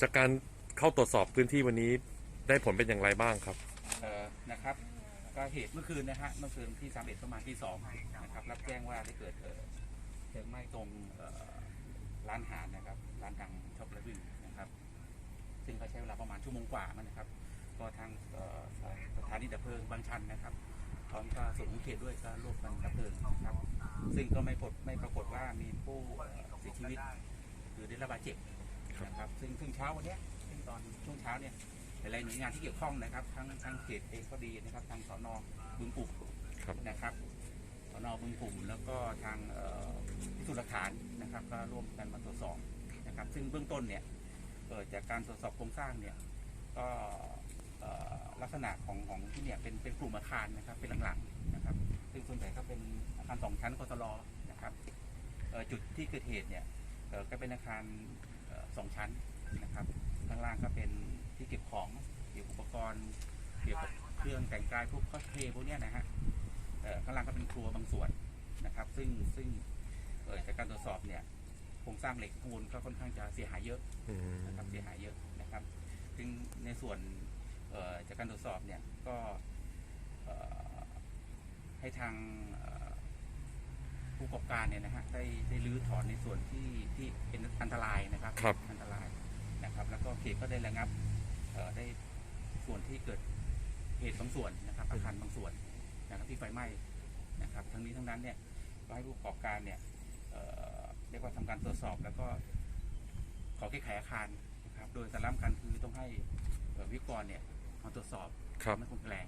จากการเข้าตรวจสอบพื้นที่วันนี้ได้ผลเป็นอย่างไรบ้างครับ เอ่อนะครับก็เหตุเมื่อคืนนะฮะเมื่อคืนที่สามเอ็ดประมาณที่สองนะครับรับแจ้งว่าได้เกิดเอ่อเพลิงไหม้ตรงเอ่อร้านอาหารนะครับ ร้านดังช็อปและวิวนะครับ ซึ่งก็ใช้เวลาประมาณชั่วโมงกว่ามันนะครับ ก็ทางเอ่อสถานีดับเพลิงบางชันนะครับพร้อมก็ส่วนของเขตด้วยก็ร่วมกันดับเพลิงนะครับ ซึ่งก็ไม่พบไม่ปรากฏว่ามีผู้เอ่อเสียชีวิตหรือได้รับบาดเจ็บ นะครับซึ่งซึ่งเช้าวันเนี้ยซึ่งตอนช่วงเช้าเนี่ยหลายๆหน่วยงานที่เกี่ยวข้องนะครับทั้งทั้งเขตเองก็ดีนะครับทางสอนอบึงกลุ่มครับ นะครับสอนอบึงกลุ่มแล้วก็ทางเอ่อพิสูจน์หลักฐานนะครับก็ร่วมกันมาตรวจสอบนะครับ ซึ่งเบื้องต้นเนี่ยเกิดจากการตรวจสอบโครงสร้างเนี่ยก็เอ่อลักษณะของของที่เนี่ยเป็นเป็นกลุ่มอาคารนะครับเป็นหลังๆนะครับ ซึ่งส่วนใหญ่ก็เป็นอาคารสองชั้นกตลนะครับเอ่อจุดที่เกิดเหตุเนี่ยเอ่อก็เป็นอาคารเอ่อ สองชั้นนะครับ ข้างล่างก็เป็นที่เก็บของเกี่ยวกับอุปกรณ์เกี่ยวกับเครื่องแต่งกายพวกคอสเพย์พวกเนี้ยนะฮะเอ่อข้างล่างก็เป็นครัวบางส่วนนะครับ ซึ่งซึ่งจากการตรวจสอบเนี่ยโครงสร้างเหล็กข้างบนก็ค่อนข้างจะเสียหายเยอะนะครับเสียหายเยอะนะครับ ซึ่งในส่วนจากการตรวจสอบเนี่ยก็ให้ทางผู้ประกอบการเนี่ยนะฮะได้ได้รื้อถอนในส่วนที่ที่ นอันตรายนะครับครับ อันตรายนะครับ แล้วก็เขตก็ได้ระงับเอ่อได้ส่วนที่เกิดเหตุบางส่วนนะครับอาคารบางส่วนนะครับที่ไฟไหม้นะครับ ทั้งนี้ทั้งนั้นเนี่ยก็ให้ผู้ประกอบการเนี่ยเอ่อเรียกว่าทำการตรวจสอบ แล้วก็ขอแก้ไขอาคารนะครับ โดยสาระสำคัญคือต้องให้เอ่อวิศวกรเนี่ยมาตรวจสอบครับไม่คงแปลง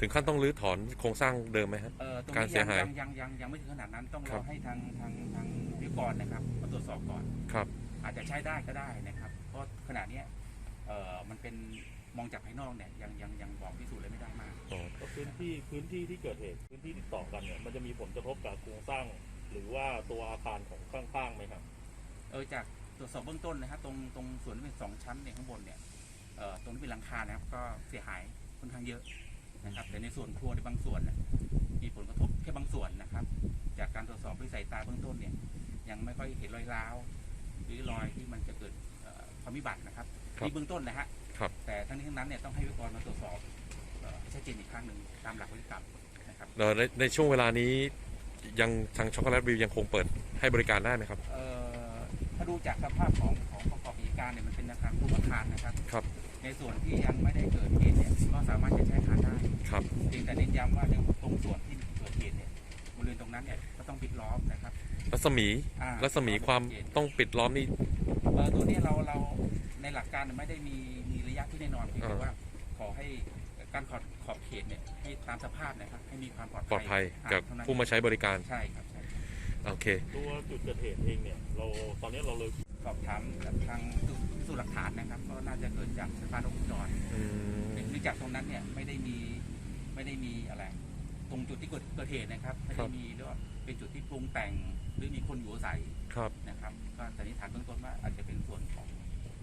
ถึงขั้นต้องรื้อถอนโครงสร้างเดิมไหมฮะ เอ่อตรงการนี้เสียหายงยังยังยังไม่ถึงขนาดนั้นต้องครัรอบให้ทางทางทางวิศว กรนะครับมาตรวจสอบก่อน ครับ อาจจะใช้ได้ก็ได้นะครับ เพราะขณะเนี้ยเอ่อมันเป็นมองจากภายนอกเนี่ยยังยังยังบอกพิสูจน์อะไรไม่ได้มากอ๋อแล้วพื้นที่พื้นที่ที่เกิดเหตุพื้นที่ติดต่อกันเนี่ยมันจะมีผลกระทบกับโครงสร้าง หรือว่าตัวอาคารของข้างๆไหมครับ เออจากตรวจสอบเบื้องต้นนะครับตรงตรงส่วนที่เป็นสองชั้นเนี่ยข้างบนเนี่ยเอ่อตรงที่เป็นหลังคานะครับก็เสียหายค่อนข้างเยอะนะครับ แต่ในส่วนครัวในบางส่วนน่ะมีผลกระทบแค่บางส่วนนะครับ จากการตรวจสอบด้วยสายตาเบื้องต้นเนี่ย ยังไม่ค่อยเห็นรอยร้าว หรือรอยที่มันจะเกิดเอ่อความวิบัตินะครับครับที่เบื้องต้นนะฮะครับ แต่ทั้งนี้ทั้งนั้นเนี่ยต้องให้วิศวกรมาตรวจสอบเอ่อให้ชัดเจนอีกครั้งหนึ่งตามหลักวิศวกรรมนะครับเอ่อในในช่วงเวลานี้ยังทางช็อกโกแลตวิวยังคงเปิดให้บริการได้ไหมครับ เอ่อถ้าดูจากสภาพของของประกอบกิจการเนี่ยมันเป็นอาคารรูปอาคารนะครับ ครับ ในส่วนที่ยังไม่ได้เกิดเหตุเนี่ยก็สามารถจะใช้อาคารได้ ครับ เพียงแต่เน้นย้ำว่าในตรงส่วนที่ ริเวณตรงนั้นเนี่ยก็ต้องปิดล้อมนะครับ รัศมีอ่ารัศมีความต้องปิดล้อมนี่ เอ่อตัวนี้เราเราในหลักการไม่ได้มีมีระยะที่แน่นอนเพียงแต่อ่าว่าขอให้การขอบขอบเขตเนี่ยให้ตามสภาพนะครับให้มีความปลอดปลอดภัยอ่กับเท่นั้นผู้มาใช้บริการ ใช่ครับใช่โอเค ตัวจุดเกิดเหตุเองเนี่ย เราตอนนี้เราเลย สอบถามกับทางพิสูจน์หลักฐานนะครับ ก็น่าจะเกิดจากไฟฟ้ารัดวงจรอืมเนื่องจากตรงนั้นเนี่ยไม่ได้มีไม่ได้มีอะไร ตรงจุดที่เกิดเกิดเหตุนะครับไม่ได้มีหรือว่าเป็นจุดที่ปรุงแต่งหรือมีคนอยู่อาศัยครับ นะครับก็สันนิษฐานเบื้องต้นว่าอาจจะเป็นส่วนของ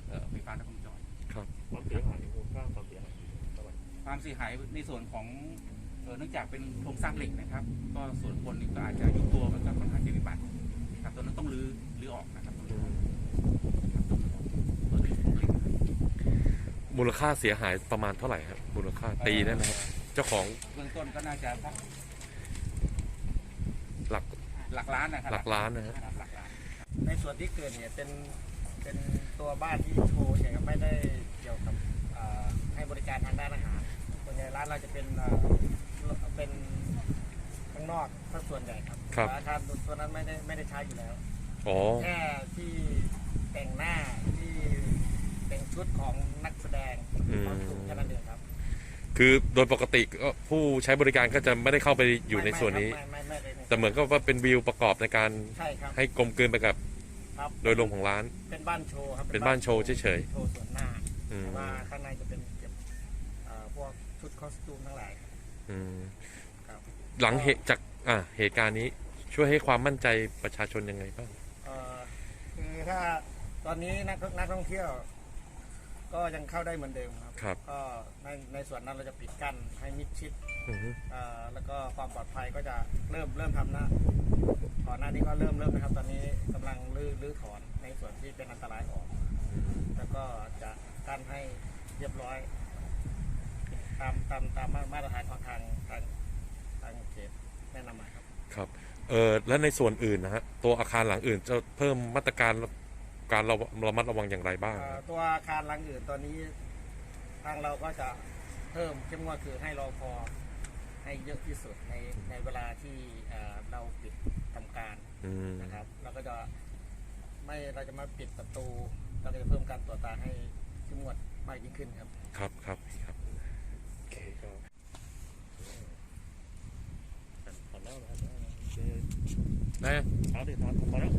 เอ่อไฟฟ้ารัดวงจรครับความเสียหายโครงสร้างความเสียหายเท่าไหร่ความเสียหายในส่วนของเอ่อเนื่องจากเป็นโครงสร้างเหล็กนะครับ ก็ส่วนบนนี่ก็อาจจะยุบตัวมันก็ค่อนข้างจะวิบัติครับตัวนั้นต้องรื้อรื้อออกนะครับต้องรื้อออกนะครับต้องรื้อออกตัวนี้ของเหล็ก มูลค่าเสียหายประมาณเท่าไหร่ครับมูลค่าตีได้ไหมครับ เจ้าของเบื้องต้นก็น่าจะสักหลักหลักล้านนะครับหลักล้านนะฮะหลักล้านในส่วนที่เกิดเหตุเป็นเป็นตัวบ้านที่โชว์เฉยๆไม่ได้เกี่ยวกับเอ่อให้บริการทางด้านอาหารส่วนใหญ่ร้านเราจะเป็นเอ่อเป็นข้างนอกถ้าส่วนใหญ่ครับครับอาคารตัวนั้นไม่ได้ไม่ได้ใช้อยู่แล้วอ๋อแค่ที่แต่งหน้าที่แต่งชุดของนักแสดงอืมคอสตูมแค่นั้นเองครับ คือโดยปกติก็ผู้ใช้บริการก็จะไม่ได้เข้าไปอยู่ในส่วนนี้ ไม่ไม่ไม่ไม่แต่เหมือนก็ว่าเป็นวิวประกอบในการใช่ครับให้กลมกลืนไปกับครับโดยรวมของร้าน เป็นบ้านโชว์ครับเป็นบ้านโชว์เฉยๆโชว์ส่วนหน้าอืม แต่ว่าข้างในจะเป็นเก็บเอ่อพวกชุดคอสตูมทั้งหลายอืมครับหลังเหตุจากอ่าเหตุการณ์นี้ช่วยให้ความมั่นใจประชาชนยังไงบ้าง เอ่อคือถ้าตอนนี้นักนักท่องเที่ยว ก็ยังเข้าได้เหมือนเดิมครับ ครับ ก็ในในส่วนนั้นเราจะปิดกั้นให้มิดชิดอือฮึเอ่อแล้วก็ความปลอดภัยก็จะเริ่มเริ่มทำนะก่อนหน้านี้ก็เริ่มเริ่มนะครับ ตอนนี้กำลังรื้อรื้อถอนในส่วนที่เป็นอันตรายออก แล้วก็จะเรียบร้อย ตามตามตามมาตรฐานของทางทางทางเขตแนะนำมาครับ ครับ เออแล้วในส่วนอื่นนะฮะ ตัวอาคารหลังอื่นจะเพิ่มมาตรการ การระระมัดระวังอย่างไรบ้าง เอ่อครับตัวอาคารหลังอื่นตอนนี้ทางเราก็จะเพิ่มเข้มงวดคือให้รอพอให้เยอะที่สุดในในเวลาที่เอ่อเราปิดทำการอืมนะครับเราก็จะไม่เราจะมาปิดประตู เราก็จะเพิ่มการตรวจตาให้เข้มงวดมากยิ่งขึ้นครับ ครับครับครับโอเคครับขอแล้วนะโอเคได้เอาดิครับขอแล้ว